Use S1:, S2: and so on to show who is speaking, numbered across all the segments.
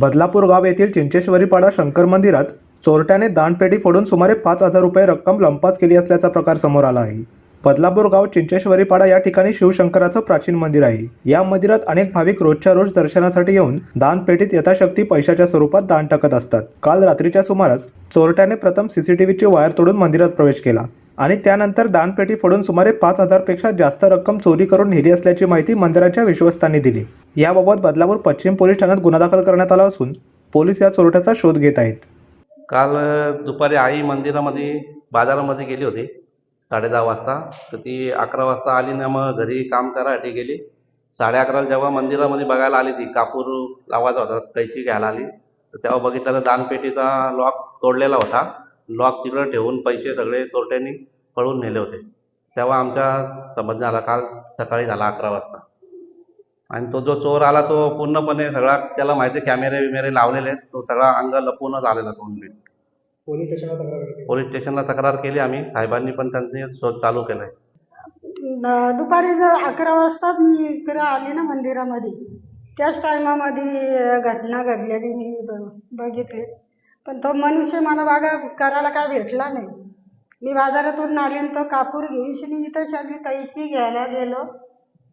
S1: बदलापूर गाव येथील चिंचेश्वरीपाडा शंकर मंदिरात चोरट्याने दानपेटी फोडून सुमारे पाच हजार रुपये रक्कम लंपास केली असल्याचा प्रकार समोर आला आहे. बदलापूर गाव चिंचेश्वरीपाडा या ठिकाणी शिवशंकराचं प्राचीन मंदिर आहे. या मंदिरात अनेक भाविक रोजच्या रोज दर्शनासाठी येऊन दानपेटीत यथाशक्ती पैशाच्या स्वरूपात दान टाकत असतात. काल रात्रीच्या सुमारास चोरट्याने प्रथम सीसीटीव्हीची वायर तोडून मंदिरात प्रवेश केला. आणि त्यानंतर दानपेटी फोडून सुमारे पाच हजारपेक्षा जास्त रक्कम चोरी करून नेली असल्याची माहिती मंदिराच्या विश्वस्तांनी दिली. याबाबत बदलापूर पश्चिम पोलीस ठाण्यात गुन्हा दाखल करण्यात आला असून पोलीस या चोरट्याचा शोध घेत आहेत.
S2: काल दुपारी आई मंदिरामध्ये बाजारामध्ये गेली होती साडे दहा वाजता. तर ती अकरा वाजता आली ना मग घरी काम करायसाठी गेली. साडे अकराला जेव्हा मंदिरामध्ये बघायला आली ती कापूर लावायचा होता कैची घ्यायला आली. तर तेव्हा बघितलं तर दानपेटीचा लॉक तोडलेला होता. लॉक तिकडं ठेवून पैसे सगळे चोरट्यांनी पळून नेले होते. तेव्हा आमच्या समज झाला काल सकाळी झाला अकरा वाजता. आणि तो जो चोर आला तो पूर्णपणे सगळा त्याला माहिती कॅमेरे बिमेरे लावलेले आहेत. तो सगळा अंग लपूनच आलेला तो नीट
S3: पोलीस स्टेशनला तक्रार केली.
S2: पोलीस स्टेशनला तक्रार केली आम्ही. साहेबांनी पण त्यांनी शोध चालू केलाय.
S4: दुपारी जर अकरा वाजताच मी इकडे आली ना मंदिरामध्ये. त्याच टायमामध्ये घटना घडलेली मी ब- बघितली. पण तो मनुष्य मला बागा करायला काय भेटला नाही. मी बाजारातून आली तो कापूर घेऊन इथं शाली कैची घ्यायला गेलो.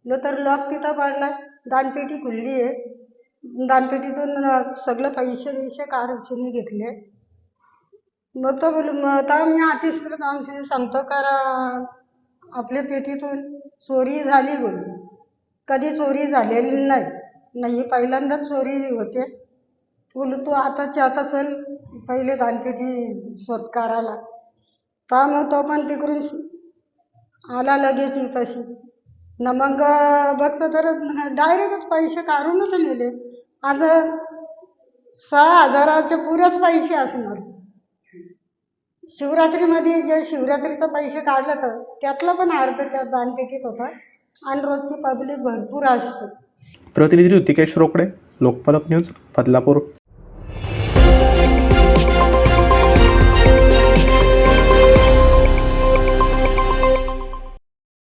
S4: लो तर लॉक तिथं पडला. दानपेटी खुलली आहे. दानपेटीतून सगळं पैसे बिशे काढून घेतले. मग तो बोल मग मी अतिशय आमशी सांगतो करा. आपल्या पेटीतून चोरी झाली बोलू. कधी चोरी झालेली नाही. नाही पहिल्यांदाच चोरी होते. बोलू तू आताच्या आता चल पहिले दानपेटी शोध करायला काम मग तो पण तिकडून आला लगेच तशी न मग बघतो तर डायरेक्टच पैसे काढूनच नेले. आता सहा हजाराचे पुरेच पैसे असणार. शिवरात्रीमध्ये जे शिवरात्रीचं पैसे काढलं तर त्यातलं पण अर्ध त्या दानपेटीत होता आणि रोजची पब्लिक भरपूर असते.
S1: प्रतिनिधी ऋतिकेश रोकडे लोकपालक न्यूज बदलापूर.